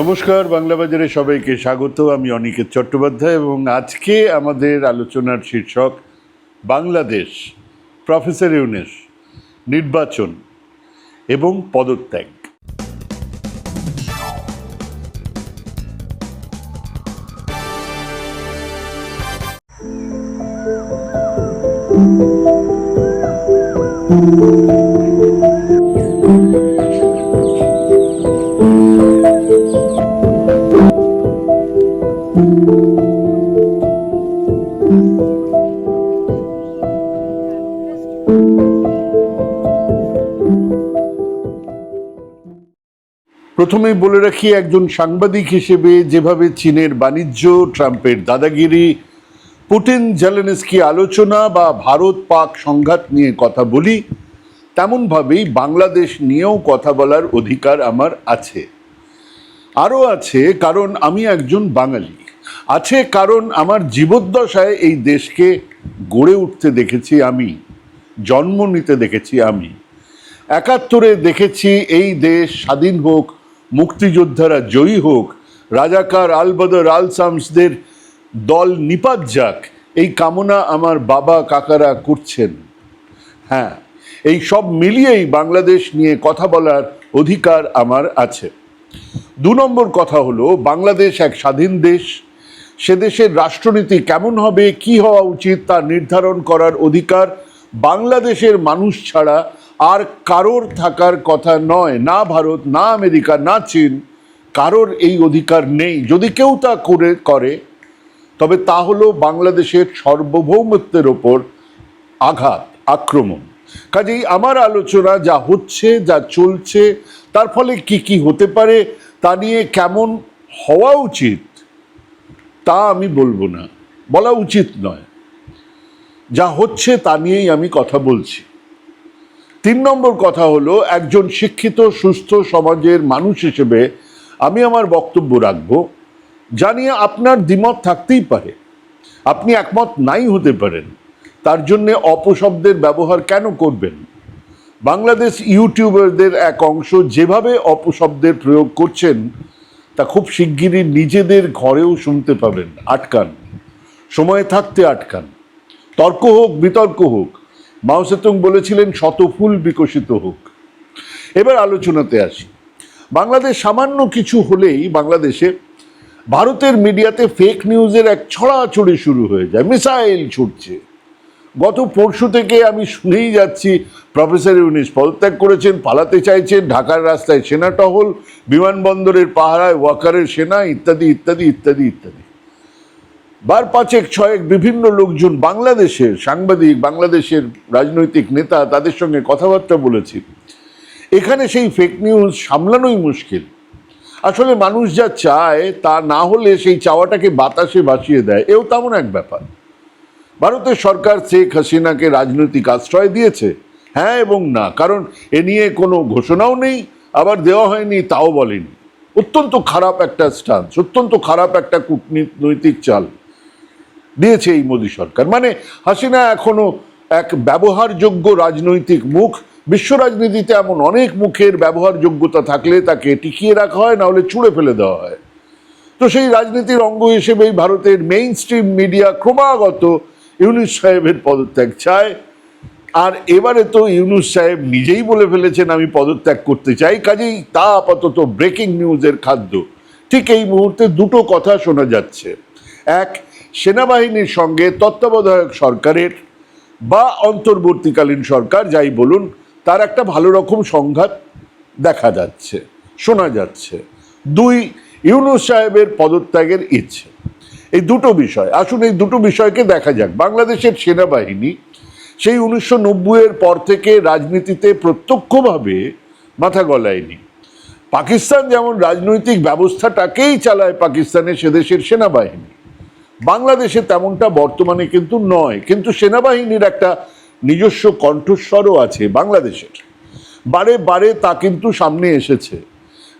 নমস্কার, বাংলা বাজারে সবাইকে স্বাগত। আমি অনিকেত চট্টোপাধ্যায় এবং আজকে আমাদের আলোচনার শীর্ষক বাংলাদেশ, প্রফেসর ইউনেস, নির্বাচন এবং পদত্যাগ। প্রথমেই বলে রাখি, একজন সাংবাদিক হিসেবে যেভাবে চীনের বাণিজ্য, ট্রাম্পের দাদাগিরি পুটিন জেলেনস্কি আলোচনা বা ভারত পাক সংঘাত নিয়ে কথা বলি, তেমনভাবেই বাংলাদেশ নিয়েও কথা বলার অধিকার আমার আছে। আরও আছে, কারণ আমি একজন বাঙালি। আছে কারণ আমার জীবদ্দশায় এই দেশকে গড়ে উঠতে দেখেছি আমি, জন্ম নিতে দেখেছি আমি। একাত্তরে দেখেছি এই দেশ স্বাধীন হোক মুক্তিযোদ্ধারা জয়ী হোক, রাজাকার আলবদর আল শামসদের দল নিপাত যাক, এই কামনা আমার বাবা কাকারা করছেন। হ্যাঁ এই সব মিলিয়েই বাংলাদেশ নিয়ে কথা বলার অধিকার আমার আছে। দু নম্বর কথা হলো, বাংলাদেশ এক স্বাধীন দেশ। সে দেশের রাষ্ট্রনীতি কেমন হবে, কি হওয়া উচিত তা নির্ধারণ করার অধিকার বাংলাদেশের মানুষ ছাড়া আর কারোর থাকার কথা নয়, না ভারত, না আমেরিকা, না চীন, কারোর এই অধিকার নেই। যদি কেউ তা করে করে, তবে তা হলো বাংলাদেশের সার্বভৌমত্বের ওপর আঘাত, আক্রমণ। কাজেই আমার আলোচনা যা হচ্ছে, যা চলছে, তার ফলে কি কি হতে পারে, তা নিয়ে কেমন হওয়া উচিত, তা আমি বলব না। বলা উচিত নয়। যা হচ্ছে তা নিয়েই আমি কথা বলছি। তিন নম্বর কথা হলো, একজন শিক্ষিত, সুস্থ সমাজের মানুষ হিসেবে আমি আমার বক্তব্য রাখব। জানিয়ে আপনার দ্বিমত থাকতেই পারে। আপনি একমত নাই হতে পারেন। তার জন্যে অপশব্দের ব্যবহার কেন করবেন? বাংলাদেশ ইউটিউবারদের এক অংশ যেভাবে অপশব্দের প্রয়োগ করছেন, তা খুব শিগগিরই নিজেদের ঘরেও শুনতে পাবেন। আটকান। সময় থাকতে আটকান। তর্ক হোক, বিতর্ক হোক, মাও সেতুং বলেছিলেন শতফুল বিকশিত হোক। এবার আলোচনাতে আসি। বাংলাদেশ সামান্য কিছু হলেই বাংলাদেশে ভারতের মিডিয়াতে ফেক নিউজের এক ছড়াছড়ি শুরু হয়ে যায়, মিসাইল ছুটছে। গত পরশু থেকে আমি শুনেই যাচ্ছি, প্রফেসর ইউনিস পদত্যাগ করেছেন, পালাতে চাইছেন, ঢাকার রাস্তায় সেনা টহল, বিমানবন্দরের পাহারায়, ওয়াকারের সেনা, ইত্যাদি ইত্যাদি ইত্যাদি ইত্যাদি। বার পাঁচেক, ছয়েক বিভিন্ন লোকজন বাংলাদেশের সাংবাদিক, বাংলাদেশের রাজনৈতিক নেতা তাদের সঙ্গে কথাবার্তা বলেছি। এখানে সেই ফেক নিউজ সামলানোই মুশকিল। আসলে মানুষ যা চায় তা না হলে সেই চাওয়াটাকে বাতাসে ভাসিয়ে দেয়, এও তেমন এক ব্যাপার। ভারতের সরকার শেখ হাসিনাকে রাজনৈতিক আশ্রয় দিয়েছে হ্যাঁ এবং না, কারণ এ নিয়ে কোনো ঘোষণাও নেই, আবার দেওয়া হয়নি, তাও বলেনি। অত্যন্ত খারাপ একটা স্টান্স অত্যন্ত খারাপ একটা কূটনৈতিক চাল। দিয়েছে এই মোদী সরকার। মানে হাসিনা এখনও এক ব্যবহারযোগ্য রাজনৈতিক মুখ। বিশ্ব রাজনীতিতে এমন অনেক মুখের ব্যবহারযোগ্যতা থাকলে তাকে টিকিয়ে রাখা হয় না হলে ছুঁড়ে ফেলে দেওয়া হয়। তো সেই রাজনীতির অঙ্গ হিসেবেই ভারতের মেইন স্ট্রিম মিডিয়া ক্রমাগত ইউনুস সাহেবের পদত্যাগ চায়। আর এবারে তো ইউনুস সাহেব নিজেই বলে ফেলেছেন, আমি পদত্যাগ করতে চাই। কাজেই তা আপাতত ব্রেকিং নিউজের খাদ্য। ঠিক এই মুহূর্তে দুটো কথা শোনা যাচ্ছে। এক সেনাবাহিনীর সঙ্গে তত্ত্বাবধায়ক সরকারের বা অন্তর্বর্তীকালীন সরকার যাই বলুন, তার একটা ভালো রকম সংঘাত দেখা যাচ্ছে, শোনা যাচ্ছে। দুই, ইউনুস সাহেবের পদত্যাগের ইচ্ছে। এই দুটো বিষয়, আসুন এই দুটো বিষয়কে দেখা যাক। বাংলাদেশের সেনাবাহিনী সেই উনিশশো নব্বইয়ের পর থেকে রাজনীতিতে প্রত্যক্ষভাবে মাথা গলায়নি। পাকিস্তান যেমন রাজনৈতিক ব্যবস্থাটাকেই চালায় পাকিস্তানের সেদেশের সেনাবাহিনী বাংলাদেশে তেমনটা বর্তমানে কিন্তু নয়। কিন্তু সেনাবাহিনীর একটা নিজস্ব কণ্ঠস্বরও আছে বাংলাদেশের। বারে বারে তা কিন্তু সামনে এসেছে।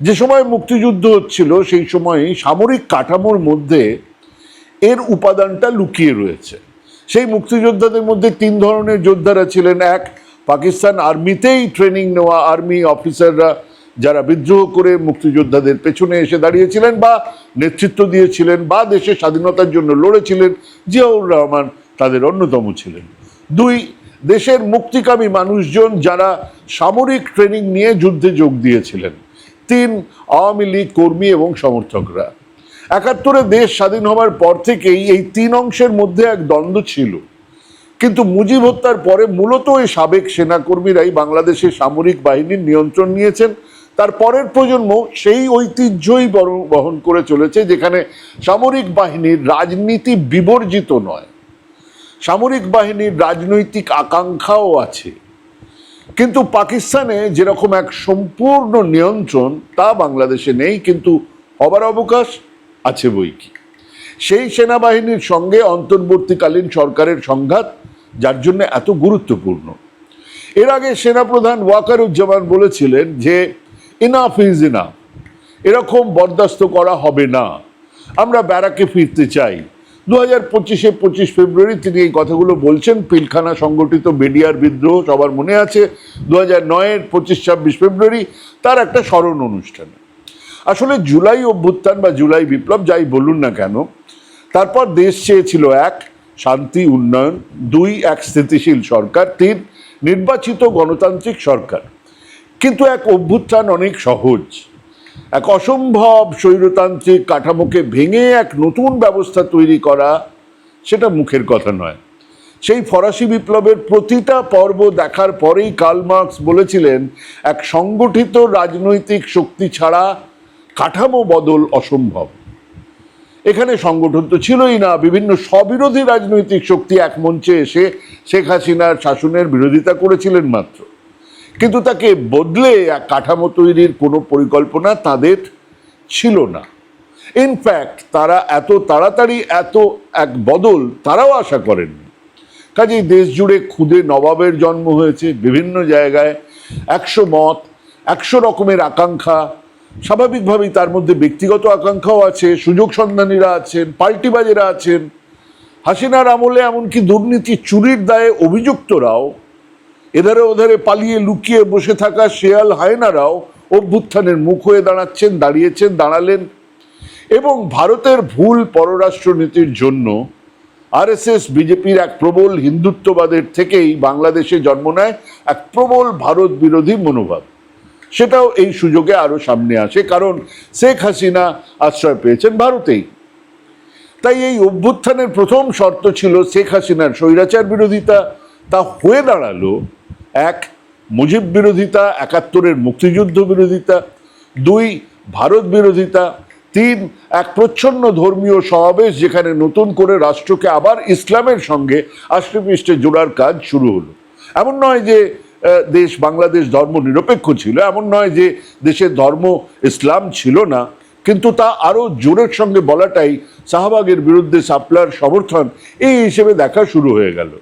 যে সময় মুক্তিযুদ্ধ হচ্ছিল, সেই সময় সামরিক কাঠামোর মধ্যে এর উপাদানটা লুকিয়ে রয়েছে। সেই মুক্তিযোদ্ধাদের মধ্যে তিন ধরনের যোদ্ধারা ছিলেন। এক, পাকিস্তান আর্মিতেই ট্রেনিং নেওয়া আর্মি অফিসাররা যারা বিদ্রোহ করে মুক্তিযোদ্ধাদের পেছনে এসে দাঁড়িয়েছিলেন বা নেতৃত্ব দিয়েছিলেন বা দেশের স্বাধীনতার জন্য লড়েছিলেন, জিয়াউর রহমান তাদের অন্যতম ছিলেন। দুই, দেশের মুক্তিকামী মানুষজন যারা সামরিক ট্রেনিং নিয়ে যুদ্ধে যোগ দিয়েছিলেন। তিন, আওয়ামী লীগ কর্মী এবং সমর্থকরা। একাত্তরে দেশ স্বাধীন হওয়ার পর থেকেই এই তিন অংশের মধ্যে এক দ্বন্দ্ব ছিল। কিন্তু মুজিব হত্যার পরে মূলত এই সাবেক সেনাকর্মীরাই বাংলাদেশের সামরিক বাহিনীর নিয়ন্ত্রণ নিয়েছেন তার পরের প্রজন্ম সেই ঐতিহ্যই বহন করে চলেছে, যেখানে সামরিক বাহিনীর রাজনীতি বিবর্জিত নয়। সামরিক বাহিনীর রাজনৈতিক আকাঙ্ক্ষাও আছে। কিন্তু পাকিস্তানে যেরকম এক সম্পূর্ণ নিয়ন্ত্রণ, তা বাংলাদেশে নেই, কিন্তু হবার অবকাশ আছে বই কি সেই সেনাবাহিনীর সঙ্গে অন্তর্বর্তীকালীন সরকারের সংঘাত, যার জন্য এত গুরুত্বপূর্ণ। এর আগে সেনাপ্রধান ওয়াকারুজ্জামান বলেছিলেন যে ইনাফ ইজ ইনাফ এরকম বরদাস্ত করা হবে না। আমরা ব্যারাকে ফিরতে চাই। দু হাজার পঁচিশে পঁচিশ ফেব্রুয়ারি তিনি এই কথাগুলো বলছেন। পিলখানা সংগঠিত বেডিয়ার বিদ্রোহ সবার মনে আছে। দু হাজার নয়ের পঁচিশ ছাব্বিশ ফেব্রুয়ারি তার একটা স্মরণ অনুষ্ঠানে। আসলে জুলাই অভ্যুত্থান বা জুলাই বিপ্লব যাই বলুন না কেন, তারপর দেশ চেয়েছিল এক, শান্তি, উন্নয়ন, দুই, এক স্থিতিশীল সরকার, তিন, নির্বাচিত গণতান্ত্রিক সরকার। কিন্তু এক অভ্যুত্থান অনেক সহজ। এক অসম্ভব স্বৈরতান্ত্রিক কাঠামোকে ভেঙে এক নতুন ব্যবস্থা তৈরি করা সেটা মুখের কথা নয়। সেই ফরাসি বিপ্লবের প্রতিটা পর্ব দেখার পরেই কার্ল মার্কস বলেছিলেন, এক সংগঠিত রাজনৈতিক শক্তি ছাড়া কাঠামো বদল অসম্ভব। এখানে সংগঠন তো ছিলই না, বিভিন্ন স্ববিরোধী রাজনৈতিক শক্তি এক মঞ্চে এসে শেখ হাসিনার শাসনের বিরোধিতা করেছিলেন মাত্র। কিন্তু তাকে বদলে কাঠামো তৈরির কোনো পরিকল্পনা তাদের ছিল না। ইনফ্যাক্ট তারা এত তাড়াতাড়ি, এত এক বদল তারাও আশা করেননি। কাজেই দেশ জুড়ে খুদে নবাবের জন্ম হয়েছে বিভিন্ন জায়গায়, একশো মত, একশো রকমের আকাঙ্ক্ষা। স্বাভাবিকভাবেই তার মধ্যে ব্যক্তিগত আকাঙ্ক্ষাও আছে, সুযোগ সন্ধানীরা আছেন পাল্টিবাজেরা আছেন। হাসিনার আমলে এমনকি দুর্নীতি চুরির দায়ে অভিযুক্তরাও এধারে ওধারে পালিয়ে লুকিয়ে বসে থাকা শেয়াল হায়নারাও অভ্যুত্থানের মুখ হয়ে দাঁড়াচ্ছেন, দাঁড়িয়েছেন, দাঁড়ালেন এবং ভারতের ভুল পররাষ্ট্রনীতির জন্য আরএসএস, বিজেপির এক প্রবল হিন্দুত্ববাদের থেকেই বাংলাদেশে জন্ম নেয় এক প্রবল ভারত বিরোধী মনোভাব। সেটাও এই সুযোগে আরও সামনে আসে, কারণ শেখ হাসিনা আশ্রয় পেয়েছেন ভারতেই। তাই এই অভ্যুত্থানের প্রথম শর্ত ছিল শেখ হাসিনার স্বৈরাচার বিরোধিতা। তা হয়ে দাঁড়াল এক, মুজিব বিরোধিতা, একাত্তরের মুক্তিযুদ্ধ বিরোধিতা, দুই, ভারত বিরোধিতা, তিন, এক প্রচ্ছন্ন ধর্মীয় সমাবেশ যেখানে নতুন করে রাষ্ট্রকে আবার ইসলামের সঙ্গে আষ্টেপৃষ্টে জোড়ার কাজ শুরু হলো। এমন নয় যে দেশ বাংলাদেশ ধর্ম নিরপেক্ষ ছিল, এমন নয় যে, দেশের ধর্ম ইসলাম ছিল না, কিন্তু তা আরও জোরের সঙ্গে বলাটাই শাহবাগের বিরুদ্ধে সাপলার সমর্থন, এই হিসেবে দেখা শুরু হয়ে গেল।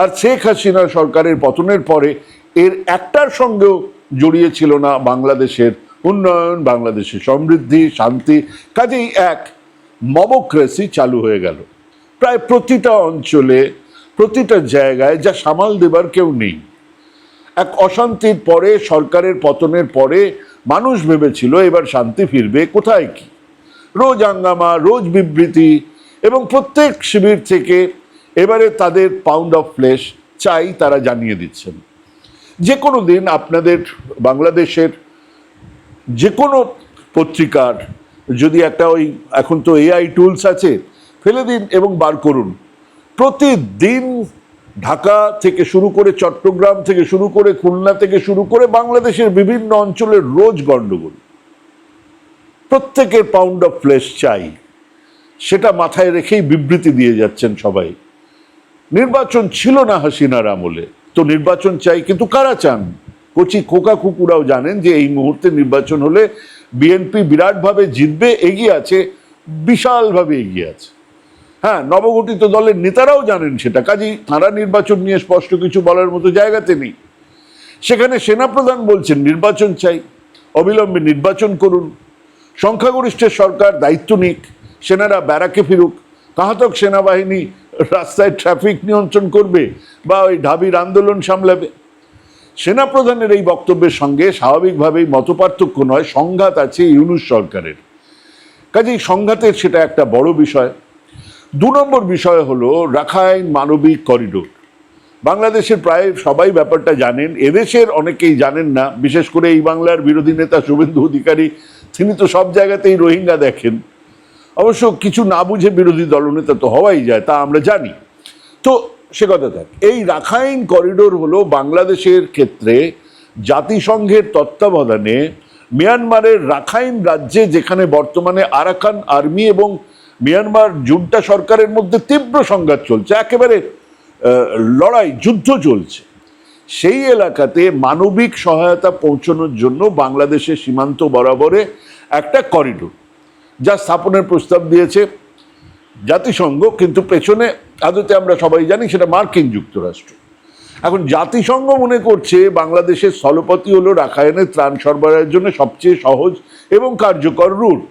আর শেখ হাসিনা সরকারের পতনের পরে এর একটার সঙ্গেও জড়িয়ে ছিল না বাংলাদেশের উন্নয়ন, বাংলাদেশের সমৃদ্ধি, শান্তি, কাজেই এক মবক্রেসি চালু হয়ে গেল। প্রায় প্রতিটা অঞ্চলে, প্রতিটা জায়গায় যা সামাল দেবার কেউ নেই। এক অশান্তির পরে, সরকারের পতনের পরে মানুষ ভেবেছিল এবার শান্তি ফিরবে কোথায় কি? রোজ হাঙ্গামা রোজ বিবৃতি এবং প্রত্যেক শিবির থেকে এবারে তাদের পাউন্ড অফ ফ্লেশ চাই তারা জানিয়ে দিচ্ছেন। যে কোনো দিন আপনাদের বাংলাদেশের যে কোনো পত্রিকার যদি একটা ওই এখন তো এআই টুলস আছে, ফেলে দিন এবং বার করুন। প্রতিদিন ঢাকা থেকে শুরু করে চট্টগ্রাম থেকে শুরু করে খুলনা থেকে শুরু করে বাংলাদেশের বিভিন্ন অঞ্চলের রোজ গণ্ডগোল প্রত্যেকের পাউন্ড অফ ফ্লেশ চাই। সেটা মাথায় রেখেই বিবৃতি দিয়ে যাচ্ছেন সবাই। নির্বাচন ছিল না হাসিনার আমলে। তো নির্বাচন চাই কিন্তু কারা চান? কচি খোকা কুকুরাও জানেন যে এই মুহূর্তে নির্বাচন হলে বিএনপি বিরাটভাবে জিতবে, এগিয়ে আছে, বিশালভাবে এগিয়ে আছে। হ্যাঁ নবগঠিত দলের নেতারাও জানেন সেটা, কাজেই তারা নির্বাচন নিয়ে স্পষ্ট কিছু বলার মতো জায়গাতে নেই। সেখানে সেনাপ্রধান বলছেন, নির্বাচন চাই, অবিলম্বে নির্বাচন করুন। সংখ্যাগরিষ্ঠের সরকার দায়িত্ব নিক, সেনারা ব্যারাকে ফিরুক, কাহাতক সেনাবাহিনী রাস্তায় ট্রাফিক নিয়ন্ত্রণ করবে বা ওই ঢাবির আন্দোলন সামলাবে। সেনাপ্রধানের এই বক্তব্যের সঙ্গে স্বাভাবিকভাবেই মতপার্থক্য নয়, সংঘাত আছে ইউনুস সরকারের। কাজেই সংঘাতের সেটা একটা বড় বিষয়। দু নম্বর বিষয় হলো রাখাইন মানবিক করিডোর। বাংলাদেশের প্রায় সবাই ব্যাপারটা জানেন, এদেশের অনেকেই জানেন না, বিশেষ করে এই বাংলার বিরোধী নেতা শুভেন্দু অধিকারী, তিনি তো সব জায়গাতেই রোহিঙ্গা দেখেন। অবশ্য কিছু না বুঝে বিরোধী দলনেতা তো হওয়াই যায়, তা আমরা জানি। তো সে কথা থাক এই রাখাইন করিডোর হলো বাংলাদেশের ক্ষেত্রে জাতিসংঘের তত্ত্বাবধানে মিয়ানমারের রাখাইন রাজ্যে যেখানে বর্তমানে আরাকান আর্মি এবং মিয়ানমার জুন্টা সরকারের মধ্যে তীব্র সংঘাত চলছে, একেবারে লড়াই, যুদ্ধ চলছে। সেই এলাকাতে মানবিক সহায়তা পৌঁছানোর জন্য বাংলাদেশের সীমান্ত বরাবরে একটা করিডোর। যা স্থাপনের প্রস্তাব দিয়েছে জাতিসংঘ, কিন্তু পেছনে আদতে আমরা সবাই জানি সেটা মার্কিন যুক্তরাষ্ট্র। এখন জাতিসংঘ মনে করছে বাংলাদেশের স্থলপথই হলো রাখায়নের ত্রাণ সরবরাহের জন্য সবচেয়ে সহজ এবং কার্যকর রুট।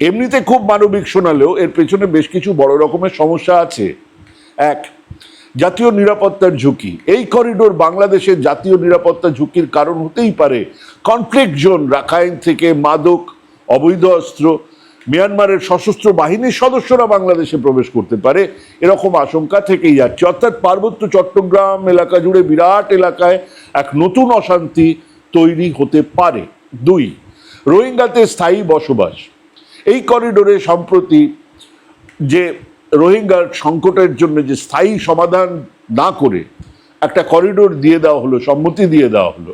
এমনিতে খুব মানবিক শোনালেও এর পেছনে বেশ কিছু বড় রকমের সমস্যা আছে। এক, জাতীয় নিরাপত্তার ঝুঁকি। এই করিডোর বাংলাদেশের জাতীয় নিরাপত্তা ঝুঁকির কারণ হতেই পারে। কনফ্লিক্ট জোন, রাখাইন থেকে মাদক, অবৈধ অস্ত্র মিয়ানমারের সশস্ত্র বাহিনীর সদস্যরা বাংলাদেশে প্রবেশ করতে পারে, এরকম আশঙ্কা থেকেই যাচ্ছে। অর্থাৎ পার্বত্য চট্টগ্রাম এলাকা জুড়ে বিরাট এলাকায় এক নতুন অশান্তি তৈরি হতে পারে। দুই, রোহিঙ্গাতে স্থায়ী বসবাস। এই করিডোরে সম্প্রতি যে রোহিঙ্গার সংকটের জন্য যে স্থায়ী সমাধান না করে একটা করিডোর দিয়ে দেওয়া হলো, সম্মতি দিয়ে দেওয়া হলো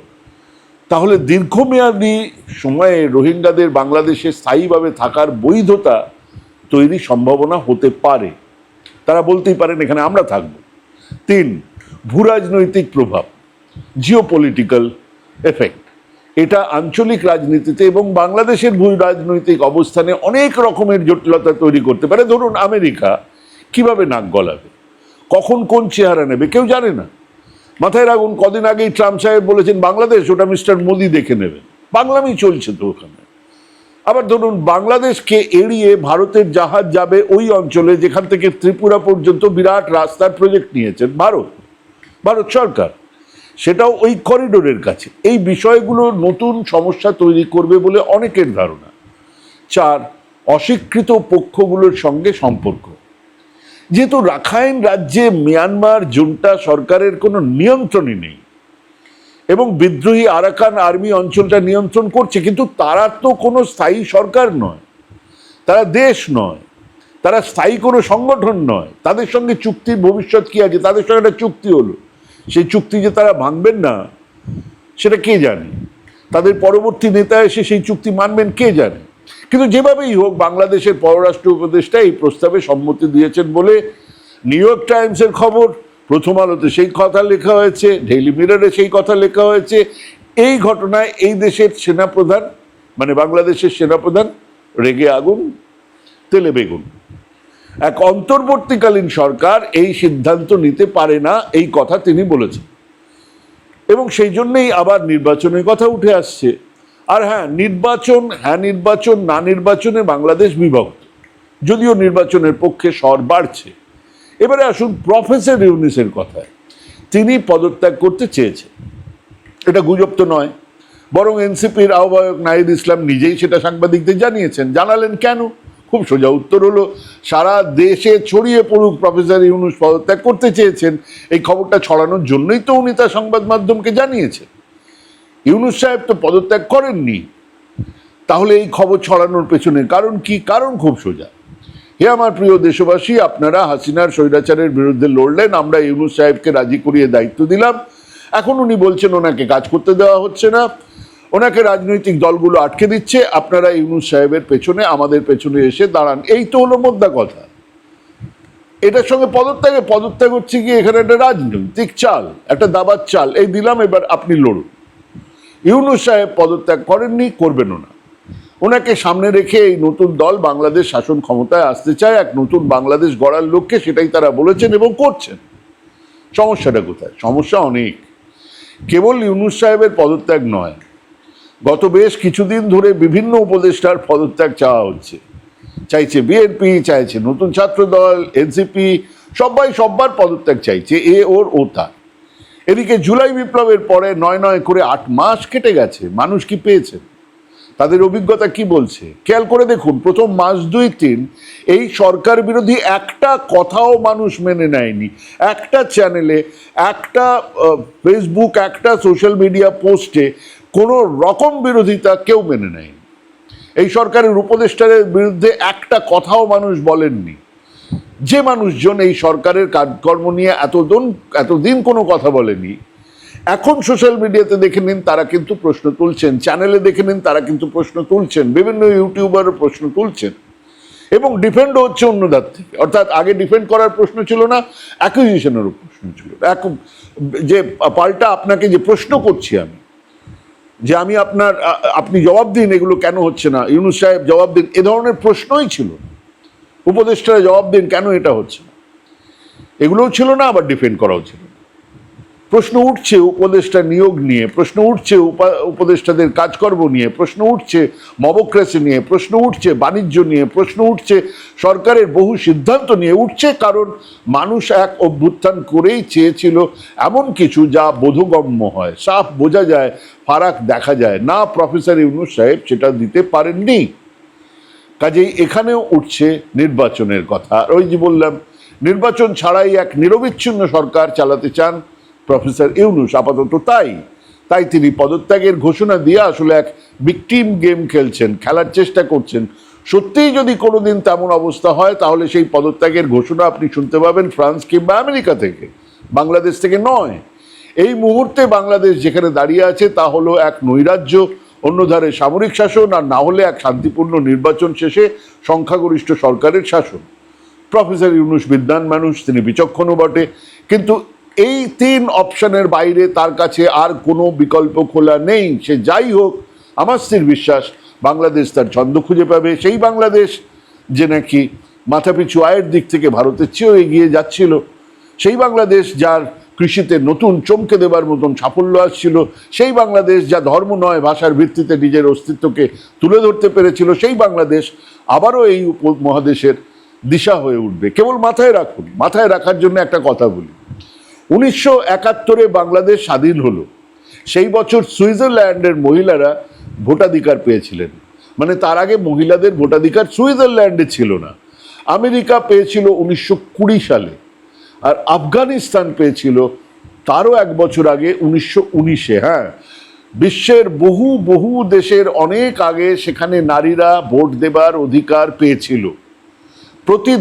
তাহলে দীর্ঘমেয়াদী সময়ে রোহিঙ্গাদের বাংলাদেশে স্থায়ীভাবে থাকার বৈধতা তৈরি সম্ভাবনা হতে পারে। তারা বলতেই পারেন এখানে আমরা থাকব। তিন, ভূরাজনৈতিক প্রভাব জিও পলিটিক্যাল এফেক্ট এটা আঞ্চলিক রাজনীতিতে এবং বাংলাদেশের ভূ রাজনৈতিক অবস্থানে অনেক রকমের জটিলতা তৈরি করতে পারে। ধরুন আমেরিকা কীভাবে নাক গলাবে? কখন কোন চেহারা নেবে? কেউ জানে না। মাথায় রাখুন, কদিন আগেই ট্রাম্প সাহেব বলেছেন, বাংলাদেশ, ওটা মিস্টার মোদি দেখে নেবেন। বাংলামই চলছে তো ওখানে। আবার ধরুন, বাংলাদেশকে এড়িয়ে ভারতের জাহাজ যাবে ওই অঞ্চলে যেখান থেকে ত্রিপুরা পর্যন্ত বিরাট রাস্তার প্রজেক্ট নিয়েছেন ভারত ভারত সরকার। সেটাও ওই করিডোরের কাছে। এই বিষয়গুলো নতুন সমস্যা তৈরি করবে বলে অনেকের ধারণা। চার, অস্বীকৃত পক্ষগুলোর সঙ্গে সম্পর্ক। যেহেতু রাখাইন রাজ্যে মিয়ানমার, জুন্টা সরকারের কোনো নিয়ন্ত্রণই নেই। এবং বিদ্রোহী আরাকান আর্মি অঞ্চলটা নিয়ন্ত্রণ করছে, কিন্তু তারা তো কোনো স্থায়ী সরকার নয়। তারা দেশ নয়। তারা স্থায়ী কোনো সংগঠন নয়। তাদের সঙ্গে চুক্তির ভবিষ্যৎ কি আছে? তাদের সঙ্গে একটা চুক্তি হলো। সেই চুক্তি যে তারা ভাঙবেন না, সেটা কে জানে? তাদের পরবর্তী নেতা এসে সেই চুক্তি মানবেন কে জানে? কিন্তু যেভাবেই হোক, বাংলাদেশের পররাষ্ট্র উপদেষ্টা এই প্রস্তাবে সম্মতি দিয়েছেন বলে নিউ ইয়র্ক টাইমসের খবর, প্রথম আলোতে সেই কথা লেখা হয়েছে, ডেইলি মিররে সেই কথা লেখা হয়েছে। এই ঘটনায় এই দেশের সেনাপ্রধান মানে বাংলাদেশের সেনাপ্রধান রেগে আগুন, তেলে বেগুন। এক অন্তর্বর্তীকালীন সরকার এই সিদ্ধান্ত নিতে পারে না, এই কথা তিনি বলেছেন। এবং সেই জন্যই আবার নির্বাচনের কথা উঠে আসছে। আর হ্যাঁ নির্বাচন হ্যাঁ নির্বাচন, না নির্বাচনে বাংলাদেশ বিভক্ত। যদিও নির্বাচনের পক্ষে স্বর বাড়ছে। এবারে আসুন প্রফেসর ইউনিসের কথায়। তিনি পদত্যাগ করতে চেয়েছেন। এটা গুজব তো নয়। বরং এনসিপির আহ্বায়ক নাহিদ ইসলাম নিজেই সেটা সাংবাদিকদের জানিয়েছেন। জানালেন কেন? খুব সোজা উত্তর হলো, সারা দেশে ছড়িয়ে পড়ুক প্রফেসর ইউনুস পদত্যাগ করতে চেয়েছেন। এই খবরটা ছড়ানোর জন্যই তো উনি তার সংবাদ মাধ্যমকে জানিয়েছেন। ইউনুস সাহেব তো পদত্যাগ করেননি। তাহলে এই খবর ছড়ানোর পেছনে কারণ কি? কারণ খুব সোজা। হে আমার প্রিয় দেশবাসী, আপনারা হাসিনার স্বৈরাচারের বিরুদ্ধে লড়লেন, আমরা ইউনুস সাহেবকে রাজি করিয়ে দায়িত্ব দিলাম। এখন উনি বলছেন ওনাকে কাজ করতে দেওয়া হচ্ছে না। ওনাকে রাজনৈতিক দলগুলো আটকে দিচ্ছে। আপনারা ইউনুস সাহেবের পেছনে, আমাদের পেছনে এসে দাঁড়ান। এই তো হলো মোদ্দা কথা। এটার সঙ্গে পদত্যাগে, পদত্যাগ হচ্ছে কি এখানে একটা রাজনৈতিক চাল, একটা দাবার চাল। এই দিলাম, এবার আপনি লড়ুন। ইউনুস সাহেব পদত্যাগ করেননি, করবেনও না। ওনাকে সামনে রেখে এই নতুন দল বাংলাদেশ শাসন ক্ষমতায় আসতে চায়, এক নতুন বাংলাদেশ গড়ার লক্ষ্যে সেটাই তারা বলেছেন এবং করছেন। সমস্যাটা কোথায়? সমস্যা অনেক। কেবল ইউনুস সাহেবের পদত্যাগ নয়, গত বেশ কিছুদিন ধরে বিভিন্ন উপদেষ্টার পদত্যাগ চাওয়া হচ্ছে। চাইছে বিএনপি, চাইছে নতুন ছাত্র দল এনসিপি, সবাই সব্বার পদত্যাগ চাইছে, এ ওর ও তার। এদিকে জুলাই বিপ্লবের পরে নয় নয় করে আট মাস কেটে গেছে। মানুষ কি পেয়েছে? তাদের অভিজ্ঞতা কি বলছে? খেয়াল করে দেখুন, প্রথম মাস দুই তিন এই সরকার বিরোধী একটা কথাও মানুষ মেনে নেয়নি। একটা চ্যানেলে, একটা ফেসবুক একটা সোশ্যাল মিডিয়া পোস্টে কোনো রকম বিরোধিতা কেউ মেনে নেয়নি। এই সরকারের উপদেষ্টাদের বিরুদ্ধে একটা কথাও মানুষ বলেননি। যে মানুষজন এই সরকারের কাজকর্ম নিয়ে এতদিন এতদিন কোনো কথা বলেনি, এখন সোশ্যাল মিডিয়াতে দেখে নিন তারা কিন্তু প্রশ্ন তুলছেন চ্যানেলে দেখে নিন তারা কিন্তু প্রশ্ন তুলছেন, বিভিন্ন ইউটিউবারও প্রশ্ন তুলছেন এবং ডিফেন্ডও হচ্ছে অন্য ধার থেকে। অর্থাৎ আগে ডিফেন্ড করার প্রশ্ন ছিল না অ্যাকুইজিশনেরও প্রশ্ন ছিল। এক- যে পাল্টা আপনাকে যে প্রশ্ন করছি আমি, যে আমি আপনার আপনি জবাব দিন, এগুলো কেন হচ্ছে না? ইউনুস সাহেব জবাব দিন, এ ধরনের প্রশ্নই ছিল না। উপদেষ্টারা জবাব দিন, কেন এটা হচ্ছে এগুলোও ছিল না, আবার ডিফেন্ড করাও ছিল প্রশ্ন উঠছে উপদেষ্টা নিয়োগ নিয়ে, প্রশ্ন উঠছে উপা- উপদেষ্টাদের কাজকর্ম নিয়ে, প্রশ্ন উঠছে মবক্রেসি নিয়ে, প্রশ্ন উঠছে বাণিজ্য নিয়ে, প্রশ্ন উঠছে সরকারের বহু সিদ্ধান্ত নিয়ে, উঠছে কারণ মানুষ এক অভ্যুত্থান করেই চেয়েছিল এমন কিছু যা বোধগম্য হয়। সাফ বোঝা যায়, ফারাক দেখা যায়। না, প্রফেসর ইউনুস সাহেব সেটা দিতে পারেননি। কাজেই এখানেও উঠছে নির্বাচনের কথা। আর ওই যে বললাম, নির্বাচন ছাড়াই এক নিরবিচ্ছিন্ন সরকার চালাতে চান প্রফেসর ইউনুস, আপাতত তাই। তাই তিনি পদত্যাগের ঘোষণা দিয়ে আসলে এক বিকটিম গেম খেলছেন, খেলার চেষ্টা করছেন। সত্যিই যদি কোনোদিন তেমন অবস্থা হয়, তাহলে সেই পদত্যাগের ঘোষণা আপনি শুনতে পাবেন ফ্রান্স কিংবা আমেরিকা থেকে। বাংলাদেশ থেকে নয়। এই মুহূর্তে বাংলাদেশ যেখানে দাঁড়িয়ে আছে, তা হলো এক নৈরাজ্য। অন্যধারে সামরিক শাসন আর না হলে এক শান্তিপূর্ণ নির্বাচন শেষে সংখ্যাগরিষ্ঠ সরকারের শাসন। প্রফেসর ইউনুস বিদ্যান মানুষ, তিনি বিচক্ষণও বটে, কিন্তু এই তিন অপশনের বাইরে তার কাছে আর কোনো বিকল্প খোলা নেই। সে যাই হোক, আমার স্থির বিশ্বাস, বাংলাদেশ তার ছন্দ খুঁজে পাবে। সেই বাংলাদেশ যে নাকি মাথাপিছু আয়ের দিক থেকে ভারতের চেয়েও এগিয়ে যাচ্ছিল, সেই বাংলাদেশ যার কৃষিতে নতুন চমকে দেবার মতন সাফল্য আসছিল। সেই বাংলাদেশ যা ধর্ম নয়, ভাষার ভিত্তিতে নিজের অস্তিত্বকে তুলে ধরতে পেরেছিল, সেই বাংলাদেশ আবারও এই উপমহাদেশের দিশা হয়ে উঠবে। কেবল মাথায় রাখুন, মাথায় রাখার জন্য একটা কথা বলি। উনিশশো একাত্তরে বাংলাদেশ স্বাধীন হলো। সেই বছর সুইজারল্যান্ডের মহিলারা ভোটাধিকার পেয়েছিলেন। মানে তার আগে মহিলাদের ভোটাধিকার সুইজারল্যান্ডে ছিল না। আমেরিকা পেয়েছিল উনিশশো কুড়ি সালে। আর আফগানিস্তান পেয়েছিল তারও এক বছর আগে উনিশশো উনিশে হ্যাঁ। বিশ্বের বহু বহু দেশের অনেক আগে সেখানে নারীরা ভোট দেবার অধিকার পেয়েছিল। প্রতি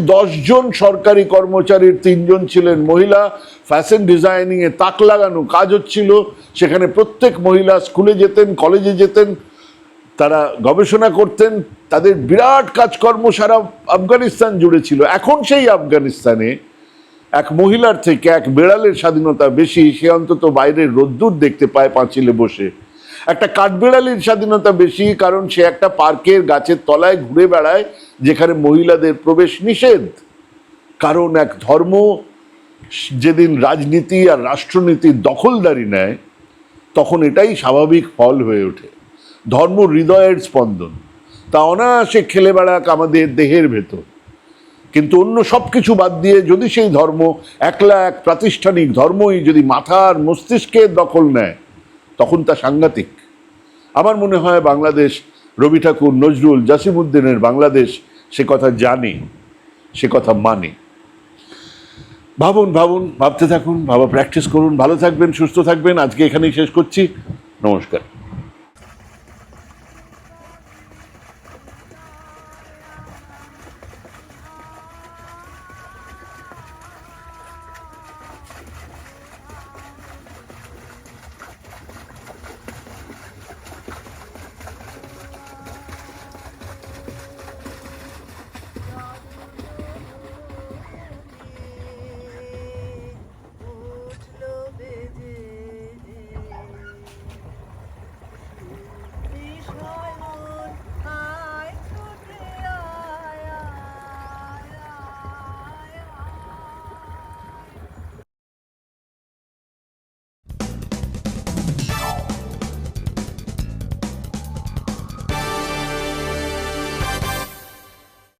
জন সরকারি কর্মচারীর তিনজন ছিলেন মহিলা। ফ্যাশন ডিজাইনিংয়ে তাক লাগানো কাজ হচ্ছিল। সেখানে প্রত্যেক মহিলা স্কুলে যেতেন, কলেজে যেতেন, তারা গবেষণা করতেন। তাদের বিরাট কাজকর্ম সারা আফগানিস্তান জুড়ে ছিল। এখন সেই আফগানিস্তানে এক মহিলার থেকে এক বেড়ালের স্বাধীনতা বেশি, সে অন্তত বাইরের রোদ্দুর দেখতে পায় পাঁচিলে বসে। একটা কাঠবেড়ালির স্বাধীনতা বেশি, কারণ সে একটা পার্কের গাছের তলায় ঘুরে বেড়ায়, যেখানে মহিলাদের প্রবেশ নিষেধ। কারণ এক ধর্ম যেদিন রাজনীতি আর রাষ্ট্রনীতির দখলদারি নেয়, তখন এটাই স্বাভাবিক ফল হয়ে ওঠে। ধর্ম হৃদয়ের স্পন্দন। তা অনায়াসে খেলে বেড়াক আমাদের দেহের ভেতর। কিন্তু অন্য সব কিছু বাদ দিয়ে যদি সেই ধর্ম একলা এক প্রাতিষ্ঠানিক ধর্মই যদি মাথার মস্তিষ্কের দখল নেয়, তখন তা সাংঘাতিক। আমার মনে হয় বাংলাদেশ, রবি ঠাকুর, নজরুল জাসিমুদ্দিনের বাংলাদেশ সে কথা জানে, সে কথা মানে। ভাবুন ভাবুন, ভাবতে থাকুন, ভাবা প্র্যাকটিস করুন। ভালো থাকবেন, সুস্থ থাকবেন। আজকে এখানেই শেষ করছি। নমস্কার।